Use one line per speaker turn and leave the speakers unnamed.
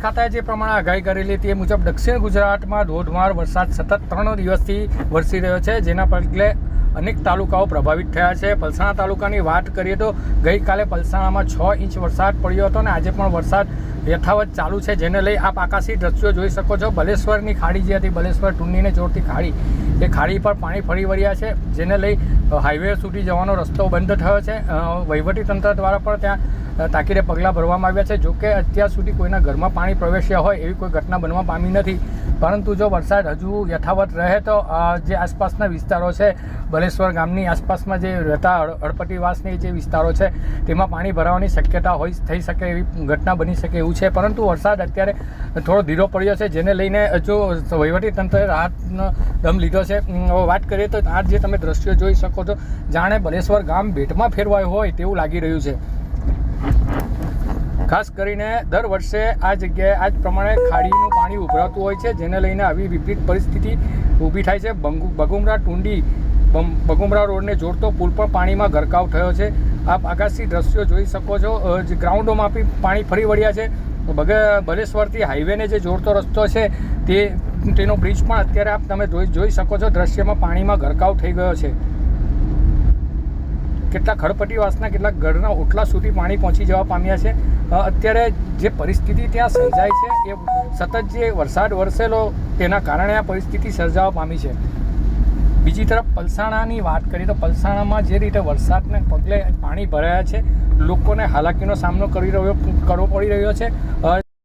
ખાતાએ જે પ્રમાણે આગાહી કરેલી તે મુજબ દક્ષિણ ગુજરાતમાં ધોધમાર વરસાદ સતત ત્રણ દિવસથી વરસી રહ્યો છે, જેના પગલે અનેક તાલુકાઓ પ્રભાવિત થયા છે. પલસાણા તાલુકાની વાત કરીએ તો ગઈકાલે પલસાણામાં છ ઇંચ વરસાદ પડ્યો હતો અને આજે પણ વરસાદ યથાવત ચાલુ છે, જેને લઈ આપ આકાશી દ્રશ્યો જોઈ શકો છો. બલેશ્વરની ખાડી જે હતી, બલેશ્વર ટુંડીને જોડતી ખાડી, એ ખાડી પર પાણી ફરી વળ્યા છે, જેને લઈ હાઈવે સુધી જવાનો રસ્તો બંધ થયો છે. વહીવટીતંત્ર વહીવટી તંત્ર દ્વારા પણ ત્યાં તાકીદે પગલાં ભરવામાં આવ્યા છે. જોકે અત્યાર સુધી કોઈના ઘરમાં પાણી પ્રવેશ્યા હોય એવી કોઈ ઘટના બનવા પામી નથી. પરંતુ જો વરસાદ હજુ યથાવત રહે તો જે આસપાસના વિસ્તારો છે, બલેશ્વર ગામની આસપાસમાં જે રહેતા અડપટીવાસની જે વિસ્તારો છે, તેમાં પાણી ભરાવાની શક્યતા હોય, થઈ શકે એવી ઘટના બની શકે એવું છે. પરંતુ વરસાદ અત્યારે થોડો ધીરો પડ્યો છે, જેને લઈને હજુ વહીવટી તંત્રએ રાહતનો દમ લીધો છે. વાત કરીએ તો આ જે તમે દ્રશ્યો જોઈ શકો છો, જાણે બલેશ્વર ગામ ભેટમાં ફેરવાયું હોય તેવું લાગી રહ્યું છે. ખાસ કરીને દર વર્ષે આ જગ્યાએ આ જ પ્રમાણે ખાડીનું પાણી ઉભરાતું હોય છે, જેને લઈને આવી વિપરીત પરિસ્થિતિ ઊભી થાય છે. બંગુ, બગુમરા ટુંડી બગુમરા રોડને જોડતો પુલ પણ પાણીમાં ગરકાવ થયો છે. આપ આકાશી દ્રશ્યો જોઈ શકો છો. ગ્રાઉન્ડોમાં પાણી ફરી વળ્યા છે. બગ, બલેશ્વરથી હાઈવેને જે જોડતો રસ્તો છે, તે, તેનો બ્રિજ પણ અત્યારે આપ તમે જોઈ શકો છો. દ્રશ્યમાં પાણીમાં ગરકાવ થઈ ગયો છે. કેટલાક ખડપટીવાસના કેટલાક ગઢના ઓટલા સુધી પાણી પહોંચી જવા પામ્યા છે. અત્યારે જે પરિસ્થિતિ ત્યાં સર્જાય છે, એ સતત જે વરસાદ વરસેલો, તેના કારણે આ પરિસ્થિતિ સર્જાવા પામી છે. બીજી તરફ પલસાણાની વાત કરીએ તો પલસાણામાં જે રીતે વરસાદને પગલે પાણી ભરાયા છે, લોકોને હાલાકીનો સામનો કરી રહ્યો, કરવો પડી રહ્યો છે.